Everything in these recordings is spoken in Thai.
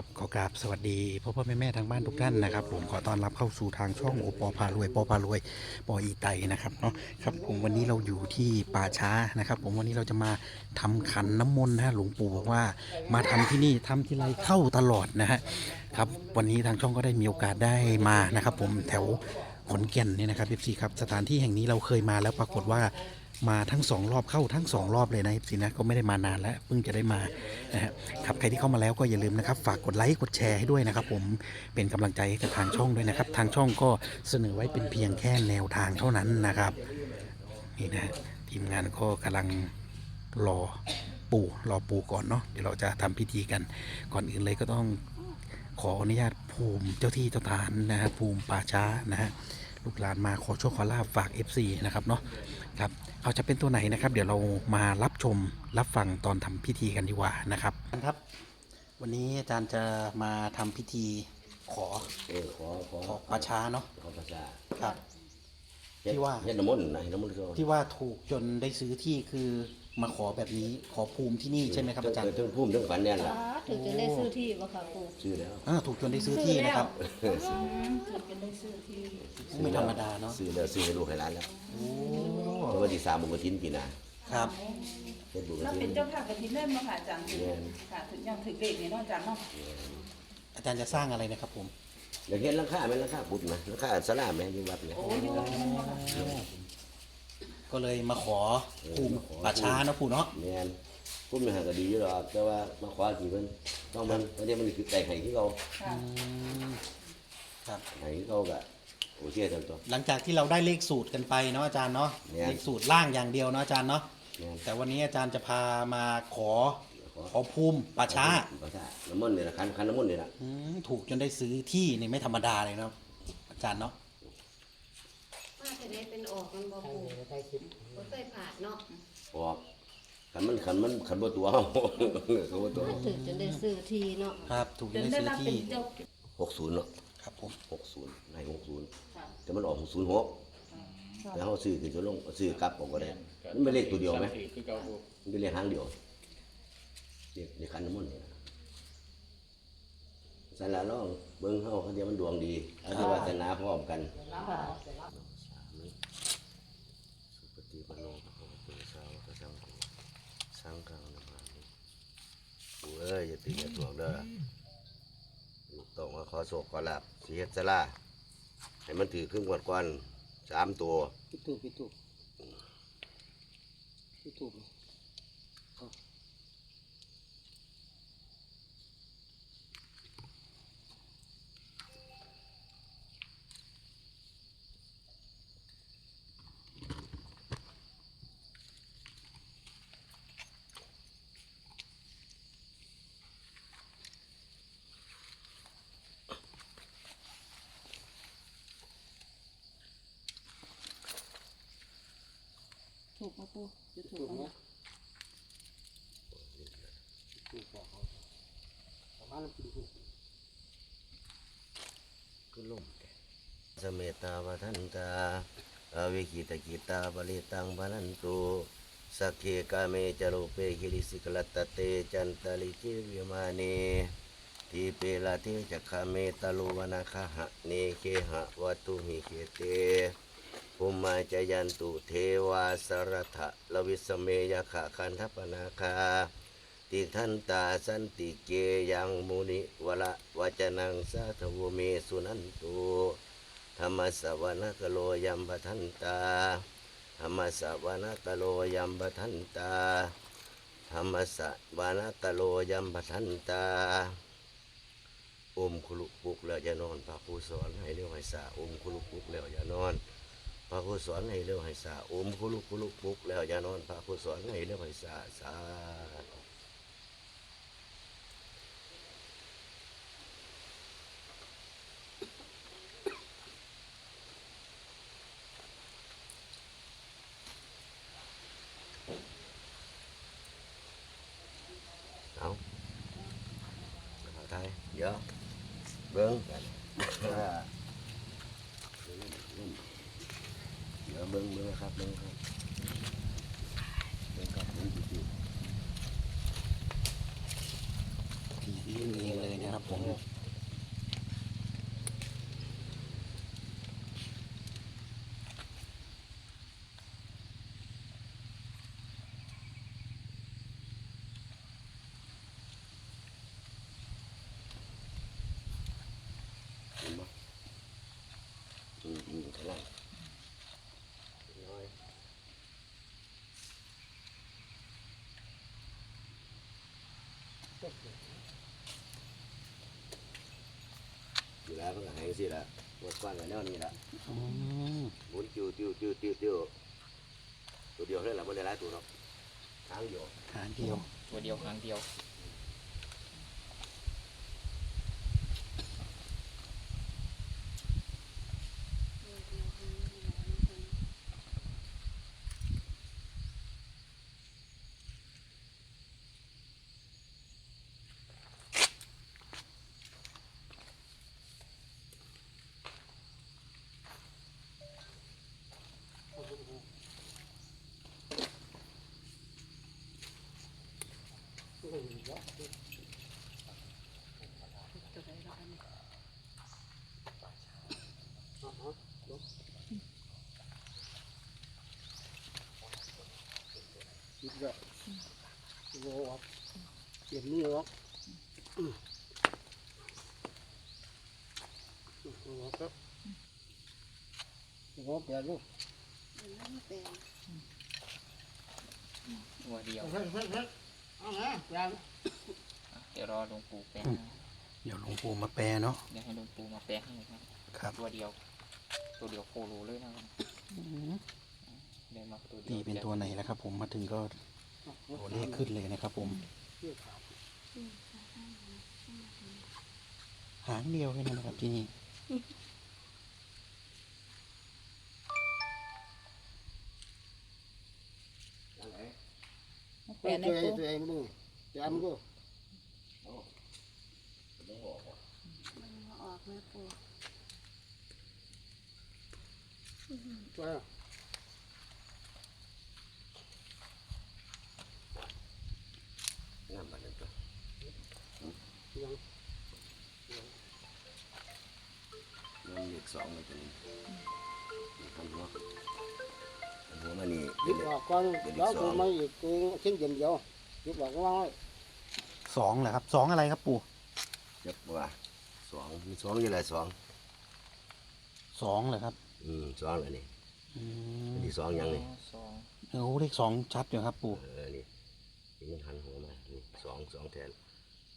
ครับขอกราบสวัสดีพ่อพ่อแม่แม่ทางบ้านทุกท่านนะครับ ผมขอต้อนรับเข้าสู่ทางช่องโอปอพารวยปอพารวยปออีไตนะครับเนาะครับผมวันนี้เราอยู่ที่ป่าช้านะครับ ผมวันนี้เราจะมาทำขันน้ำมนต์นะหลวงปู่บอกว่ามาทำที่นี่ทำที่ไรเข้าตลอดนะฮะครับวันนี้ทางช่องก็ได้มีโอกาสได้มานะครับ ผมแถวขอนแก่นเนี่ยนะครับพี่ครับสถานที่แห่งนี้เราเคยมาแล้วปรากฏว่า มาทั้งสองรอบเข้าทั้งสองรอบเลยนะพี่นะก็ไม่ได้มานานแล้วเพิ่งจะได้มานะครับใครที่เข้ามาแล้วก็อย่าลืมนะครับ ฝากกดไลค์กดแชร์ให้ด้วยนะครับ ผมเป็นกำลังใจให้กับทางช่องด้วยนะครับ ทางช่องก็เสนอไว้เป็นเพียงแค่แนวทางเท่านั้นนะครับนี่นะทีมงานก็กำลังรอปู่รอปู่ก่อนเนาะเดี๋ยวเราจะทำพิธีกันก่อนอื่นเลยก็ต้องขออนุญาตภูมิเจ้าที่เจ้าทานนะฮะภูมิป่าช้านะฮะลูกหลานมาขอโชคขอลาบฝาก FC นะครับเนาะ ครับเอาจะเป็นตัวไหนนะครับ เดี๋ยวเรามารับชมรับฟังตอนทำพิธีกันดีกว่านะครับครับ วันนี้อาจารย์จะมาทำพิธีขอเออขอขอขอป่าช้าเนาะขอประชาครับเฮ็ดที่ว่าเฮ็ดน้ำมนต์นะเฮ็ดน้ำมนต์เขาที่ว่าถูกจนได้ซื้อที่คือ มาขอแบบนี้ขอภูมิที่นี่ใช่ไหมครับอาจารย์เทั้งภูมิทั้งฝันเนี่ยล่ะถึงจะได้ซื้อที่บ่ค่ะปู่ชื่อแล้วอ่าถูกจนได้ซื้อที่นะครับถึงจะได้ซื้อที่ไม่ธรรมดาเนาะซื้อแล้วซื้อให้ลูกให้หลานแล้วโอ้เพราะว่าที่สามบุญกฐินปีหน้าครับเฮ็ดบุญกเราฐิเป็นนเจ้าภาพกระถิ่นเล่นมาค่ะอาจารย์แม่นค่ะถึงยังถึงเด็กเนี่ยเนาะอาจารย์เนาะอาจารย์จะสร้างอะไรนะครับผมอยากเห็นหลังคาไหมหลังคาบุญไหมหลังคาสลาไหมอยู่วัดเนี่ยโอ้ย ก็เลยมาขอภูมิป่าช้าเนาะปู่เนาะแม่นภูมิหันก็ดีอยู่หรอกแต่ว่ามาขอที่เพิ่นต้องมันวันนี้มันคือแต่งให้ที่เขาค่ะ อืมครับ ให้ที่เขาก็โอเคทั้งตัว หลังจากที่เราได้เลขสูตรกันไปเนาะอาจารย์เนาะเนี่ย เลขสูตรล่างอย่างเดียวเนาะอาจารย์เนาะแม่นแต่วันนี้อาจารย์จะพามาขอขอขอภูมิป่าช้าประชาน้ำมนต์นี่ล่ะคันคันน้ำมนต์นี่ล่ะอืมถูกจนได้ซื้อที่นี่ไม่ธรรมดาเลยเนาะอาจารย์เนาะ ว่าจะได้เป็นออกมันบ่ปู่บ่เคยผ่านเนาะออกคันมันคันมันคันบ่ตัวเฮาเขาบ่ตัวว่าถึงจะได้ซื้อที่เนาะครับถูกจเดินนได้ได้ซื้อรับเป็ที่นเจ้าหกศูนย์เนาะครับผมหกศูนย์ในหกศูนย์ค่ะแต่มันออกหกศูนย์หกแล้วเขาซื้อคือจะลงซื้อกลับผมก็ได้มันเป็นเลขตัวเดียวไหมมันเป็นเลขหางเดียวเลขเลขคันน้ำมันต์เนี่ยสันละลองเบิ้งเฮาเขาเดียวมันดวงดีเอาที่วาสนาพร้อมกัน ค่ะ สุปฏิปันโนภะคะวะโตสาวกสังโฆสังฆังนามามิปู่ เอ้ยอย่าตีอย่าถ่วงเด้อลูกต้องมาขอโศกขอลาบสิเฮ็ดสลาให้มันถือครึ่งวันก่อนสามตัว พี่ตูบพี่ตูบพี่ตูบ ปู่จะถูตูกบไหมนะตูบบอกเขาประมาณนั้นพี่ตูบก็ล่มสเมตตาวะทันตาอวิคิตกิตาบริตังบาลันตุสักเคกาเมจโรเปหิริสิกลตตเตจันตลิจิวิมานีทีเปลาเทจักขเมตาลุวนาคหะเนเคหะวัตุหิเคเต ภูมาจยันตุเทวาสรทะลวิสเมยขะคันทปนาคา ติทันตาสันติเกยังมุนิวละวจนังสาธวเมสุนันตุธรรมสวนกโลยัมปทันตาธรรมสวนกโลยัมปทันตาธรรมสวนกโลยัมปทันตาอมคุลุกปุกแล้วอย่านอนพระครูสอนให้เร็วให้สาอมคุลุกปุกแล้วอย่านอน พระครูสอนให้เร็วให้สาอมคุลุกคุลุกปุกแล้วอย่านอนพระครูสอนให้เร็วให้สาสาธุเอาเอาไทยเดี๋ยวเบิ้งกัน เบิ้งเบิ้งครับเบิ้งครับเบิ้งครับนี่ดูดีนี่เลยนะครับผม เห็นบ่อืมอืมข้างล่างน้อย อยู่แล้วมันก็หายสิละหมดกว้างกันแนวนี้ละอืมหมุนติ้วติ้วติ้วติ้วติ้วตัวเดียวเลยล่ะบ่ได้หลายตัวหรอกทางเดียวหางเดียวตัวเดียวครั้งเดียว คิบแบบโว้เปลี่ยนนี่ออกอืมโอ้ครับโอ้แปลลูกตัวเดียว เฮ้ยเฮ้ยเฮ้ยเอาไงแปลอะเดี๋ยวรอหลวงปู่แปลเดี๋ยวหลวงปู่มาแปลเนาะเดี๋ยวให้หลวงปู่มาแปลให้ครับครับตัวเดียว ตัวเดียวโคโลเลยนะครับเดี๋ยวมาตัวเดียวตีเป็นตัวไหนแล้วครับ ผมมาถึงก็ตัวเลขขึ้นเลยนะครับ ผมเชื่อขาวหางเดียวแค่นั้นนะครับที่นี่ แปลในตัวเอปูงตัวเองมึงแปลมึงกูต้องออกว่ะมันมาออกแม่ปูตัวงามปานนั้นตัวยังมันเลขสองมันตัวนี้นี่ ยิบออกก่อนแล้วกูไม่อีกกูชิ้นเดียวเดียวหยิบออกก็ว่าสองเหรอครับสองอะไรครับปู่จับว่าสองมีสองอยู่ไหนสองสองเหรอครับ อืมสองเลยนี่อืมอันที่สองยังนี่สองโอ้เลขสองชัดอยู่ครับ ปู่ เออนี่ที่มันหันหัวมานี่สองสองแทน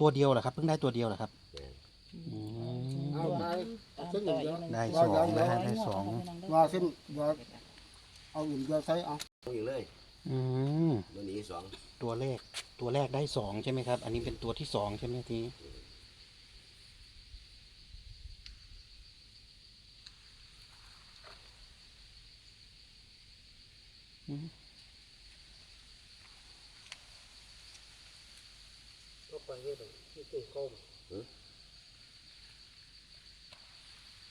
ตัวเดียวเหรอครับเพิ่งได้ตัวเดียวเหรอครับแม่นอืม เอาไปตามชิ้นต่เดีอยวอีกหนึ่งได้สองนะฮะได้สอง ว่าชิ้นว่า เอาอื่นเดียวใส่เอาเอาอีกเลยอืมมันนี้สองตัวเลขตัวแรกได้สองใช่ไหมครับ อันนี้เป็นตัวที่สองใช่ไหมทีนี้อืม ก็ไปเรื่อยๆที่ตู้เข้า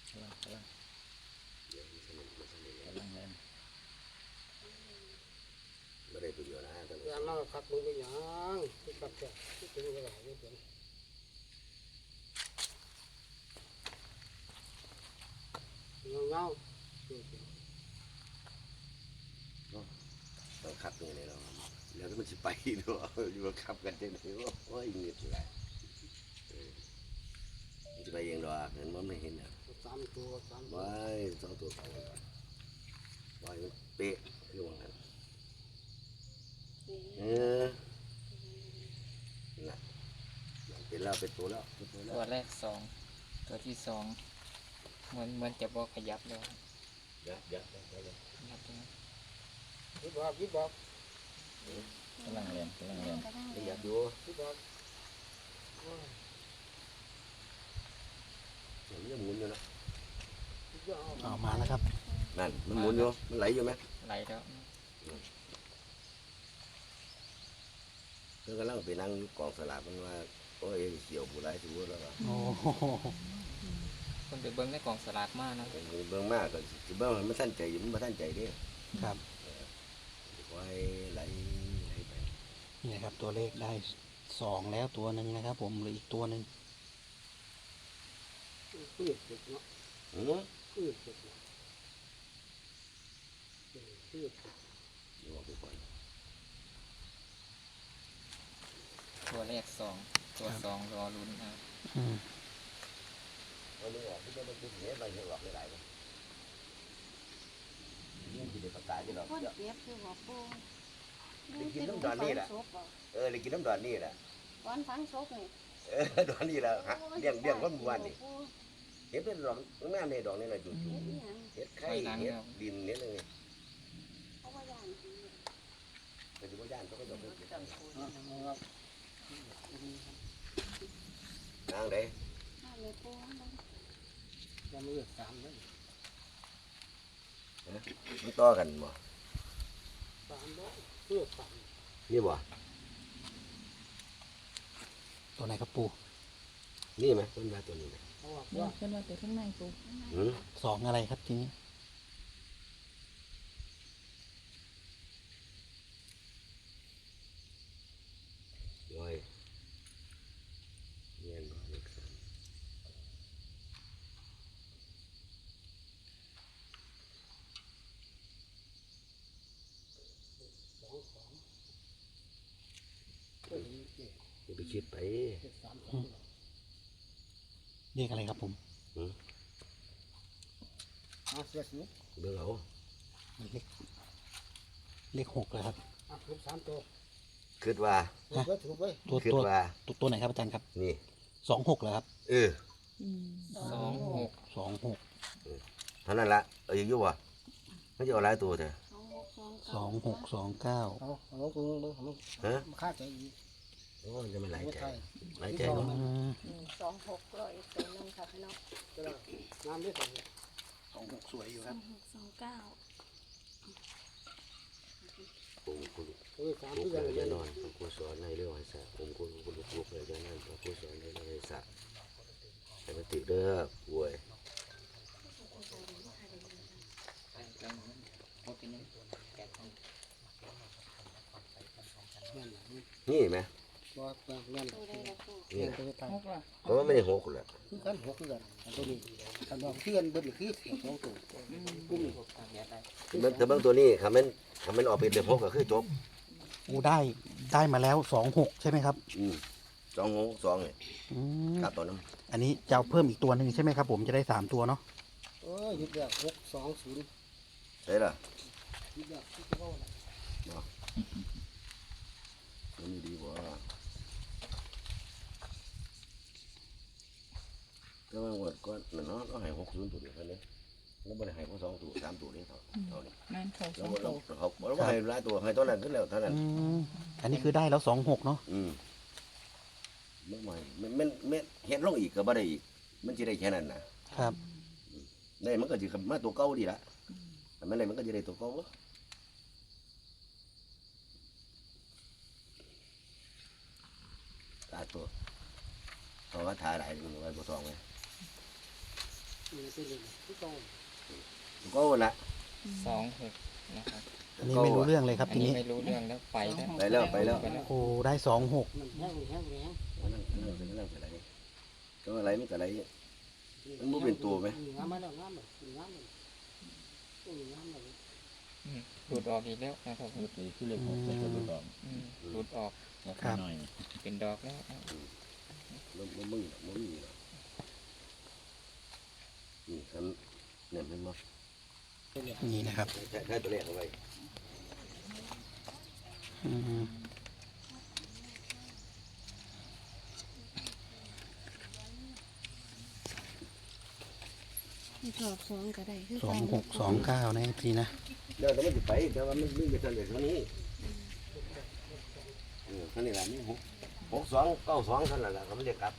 กำลังกำลังกำลังเล่น ไม่ได้ประโยช น์นะท่านผู้ชอย่างมนั้นขัดมึงก็ยังที่ขัดแก่ที่ถึงเวลาไม่เป็นเงาเงาต้องขับยังไงเราแล้วมันจะไปด้วยอยู่ว่าขับกันจังไงวะโอ้ยเงียบเลยจะไปเองรอเห็นมันไม่เห็นอะสามตัวสามตัวไว้สองตัวสองตัวไว้มันเป๊ะคือว่างั้นเออน่ะ เป็นแล้วเป็นตัวแล้วเป็นตัวแล้ตัววแรกสองตัวที่สองเหมือนเหมือนจะบอกขยับแล้วยัดยัดยัดยัดขยับตรงนั้นยิบบอกยิบบอกกำลังเล่นกำลังเล่นไม่ยัดอยู่ยิบบอกเดี๋ยวมันจะหมุนอยู่นะยิบบอกเอาเอามาแล้วครับ นั่นมันหมุนอยู่มันไหลอยู่ไหมไหลแล้วเพิ่งกำลังไปนั่งอยู่กองสลากมันว่า โอ้ยเขียวผู้ร้ายสิวแล้วก็โอ้โหคนไปเบิ้งในกล่องสลากมานะเบิ่งมากก็สิเบิ่งให้มันท่านใจอยู่มันบ่ท่านใจเด้ครับไว้ไหลไหลไปนี่ครับตัวเลขได้สองแล้วตัวหนึ่งนะครับ ผมเหลืออีกตัวหนึ่งคือเจ็ดเนาะอืมคือเจ็ดเนาะคือเดี๋ยวเอาไปก่อนตัวแรกสอง ตัวสองรอลุ้นนะครับอืมวันนี้ออกที่จะมากินเนี้ยไปเห็นหลอกหลายๆเลยนี่กินเด็กตายที่เราคนเจ็บคือบ่ปูได้กินน้ำดอนนี่แหละเออเลยกินน้ำดอนนี่แหละก้อนฝังศพนี่เออดอนนี่แหละฮะเลี้ยงเลี้ยงคนหมู่บ้านนี่เห็นเป็นดอกแม่ในดอกนี่แหละจุดเฮ็ดอีหยังๆเห็ดไข่เห็ดดินเห็ดอะไรนี่เพราะว่าย่านผีเป็นที่ว่าย่านเขาก็จะไปเก็บ นางเด้มาแม่ปูมันยังมือสามเลยมันต่อกันบ่สามร้อยคือสามนี่บ่ตัวไหนครับปูนี่ไหมต้นยาตัวนี้ไหมเพราะว่า เดี๋ยวขึ้นมาแต่ข้างในปูอืม สองอะไรครับทีนี้ ย่อยเงี้ยบ่เลขสาม สองสองก็เห็นเจ็ด อย่าไป คิดไปเจ็ดสามสองเรียกอะไรครับผมอะเสียสิเบิ่งเอาเลขเลขหกเลยครับอะถูกสามตัวคิดว่าถูกไว้ถูกไว้ตัวคิดตัวว่า ตัวตัวไหนครับอาจารย์ครับนี่ สองหกเหรอครับเออสองหกสองหกเท่านั้นละเอาอยู่บ่มันจะเอาหลายตัวเถอะสองหกสองสองหกสองเก้าเอาเอากูมึงเอาฮะมาฆ่าใจอีก โอ้ยจะไม่หลายไม่ใจใช่หลายใจเนาะสองหกร้อยตัวนึงค่ะพี่น้องก็ได้น้ำไม่ใส่สองหกสวยอยู่สคอรับงหกสองเก้าผมคุณเออสามลูกเพื่อนเลยเลจะยนอนพระผู้สอนในเรื่องไอ้สัตว์ผมคุณคุณลูกลูกเลยจะนั่นพระผู้สอนในเรื่องไอ้สัตว์ให้มันติดเด้อป่วยโอเคนี่แกะของเงี้ยนี่ไหม บ่เงี้ยตัวใดละปูนี่ยตัวไทยหกล่ะเพราะว่าไม่ได้หกเลยคือกันหกคือกันตัวนี้กันดอกเพื่อนเบิ้ลคือสองตัวกุ้งแกะได้มันแต่เบางตัวนี้คำมันคำมันออกเป็นเดือหกก็คือจบอูได้ได้มาแล้วสองหกใช่ไหมครับอืมสองหกสองเนี่ยอืมกลับตัวน้อันนี้จะเอาเพิ่มอีกตัวหนึ่งใช่ไหมครับผมจะได้สามตัวเนาะเออยึดแล้วหกสองศูนย์ใช่ล่ะยึดแล้วที่จะว่ามันมีดีกว่า ก็ว่าวันก่อนนั่นเนาะก็ให้หกศูนย์ตัวเดียวกันเนี่ยแล้วไม่ได้ให้พวกสองตัวสามตัวนี่เท่าเท่านี้นั่นเขาสแล้อวงเราตัวเขาเราก็ให้หลายตัวให้ตัวนั้นขึ้นแล้วเท่านั้น อืมอันนี้คือได้แล้วสองหกเนาะอืมไม่ใหม่มันมันมันเฮ็ดลงอีกก็บ่ได้อีก มันจะได้แค่นั้นนะครับ ได้มันก็จะมาตัวเก่าดีละแต่ไม่ได้มันก็จะได้ตัวเก่าตาตัวเพราะว่าถ่ายหลายมันไว้บ่ทองไง มีเป็นเลยที่โตตัวเก่าน่ะสองหกนะครับอันนี้ไม่รู้เรื่องเลยครับอันทีนี้นี้ ไม่รู้เรื่องแล้วไปแล้วไปแล้วไปแล้ว โอ้ได้สองหกมันแห้งแห้งแห้งนั่นนั่นนั่นอะไรก็อะไรมันก็อะไร มันบ่เป็นตัวไหม งามมาแล้วงามเลยงามเลยงามเลยอืมหลุดออกอีกแล้วนะครับเมื่อกี้คือเลขหกเลขหลุดออกอืมหลุดออกแล้วก็น้อยเป็นดอกแล้ว มันมันมึงมันมี นี่คันเนี่ยมันมานี่นะครับแค่แค่ตัวแรกเอาไว้อืมที่ชอบสองก็ได้คือสองหกสองเก้านะทีนะเดี๋ยวแต่มันจะไปแต่ว่ามันไม่ไปทันเลยเท่านี้เออท่านนี่แหละนี่หกหกสองเก้าสองท่านนั่นแหละเขาไม่ได้กลับ